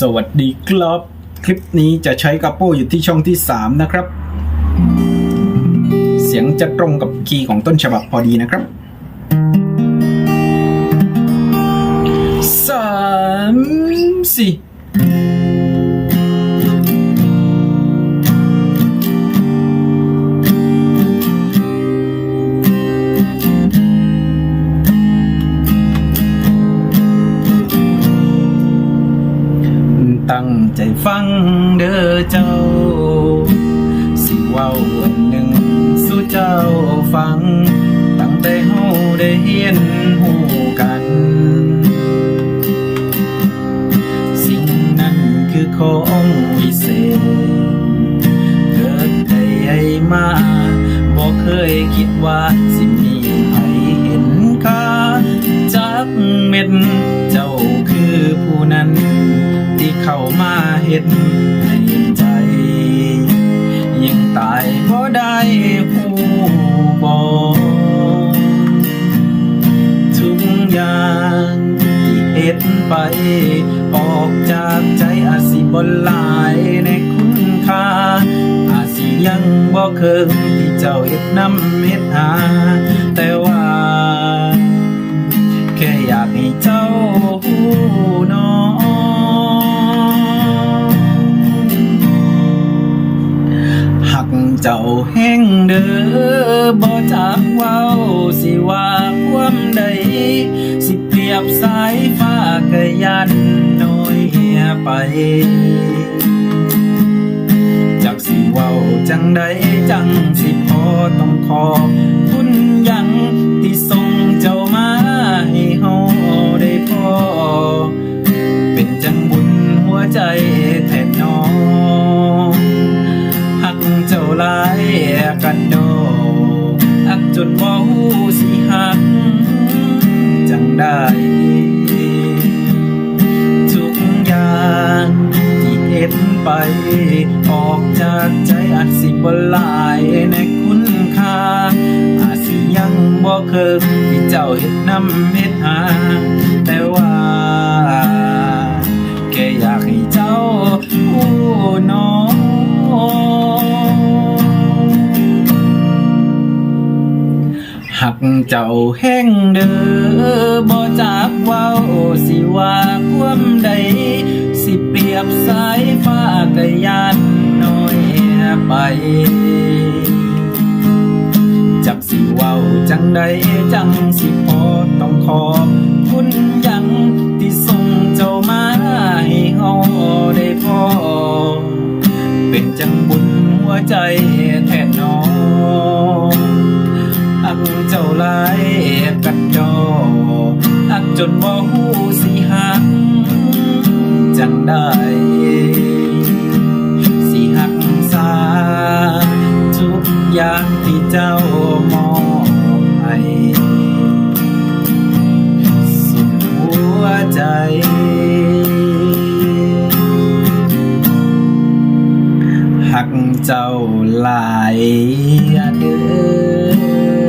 สวัสดีครับ คลิปนี้จะใช้กระโป้อยู่ที่ช่องที่ 3 นะครับ เสียงจะตรงกับคีย์ของต้นฉบับพอดีนะครับ สามสี่ ตั้งใจฟังเด้อเจ้า สิเว้าวันหนึ่งสู่เจ้าฟัง ตั้งแต่เฮาได้เฮียนหูกัน สิ่งนั้นคือของวิเศษ เกิดได้ใหญ่มาบอกเคยคิดว่าสิมีใครเห็นค่าจักเม็ด เห็นในใจยังตายเพราะได้ผู้บอกทุกอย่างที่เฮ็ดไป ออกจากใจอาสิบนหลายในคุณค่าอาสิยังบ่เคิงที่เจ้าเฮ็ดนำเฮ็ดหา แต่ว่า เจ้าแห้งเด้อบ่จากเว้าสิว่าความใด สิเปรียบสายฟ้ากะยันน้อยเหียไปจากสิเว้าจังใดจังสิพอต้องขอบคุณยังที่ส่งเจ้ามาให้เฮาได้พอ เป็นจังบุญหัวใจ กันโดหักจนบ่ฮู้สิหัก จังได้ทุกอย่างที่เอ็ดไป ออกจากใจอาจสิบ่หลายในคุณค่าอาจสิยังบ่เคิงที่เจ้าเฮ็ดนำเฮ็ดหา หักเจ้าแห้งเด้อบ่จากเว้าสิว่าความใด สิเปรียบสายฟ้ากะยานน้อยไป จักสิเว้าจังใดจังสิพอต้องขอบคุณยังที่ส่งเจ้ามาให้เฮาได้พอ เป็นจังบุญหัวใจแทนน้อง อักเจ้าลายกันดออักจนบ่ฮู้สิหัก จังได้สิหักษาทุกอย่างที่เจ้ามอบให้สุดหัวใจหักเจ้าหลายเด้อ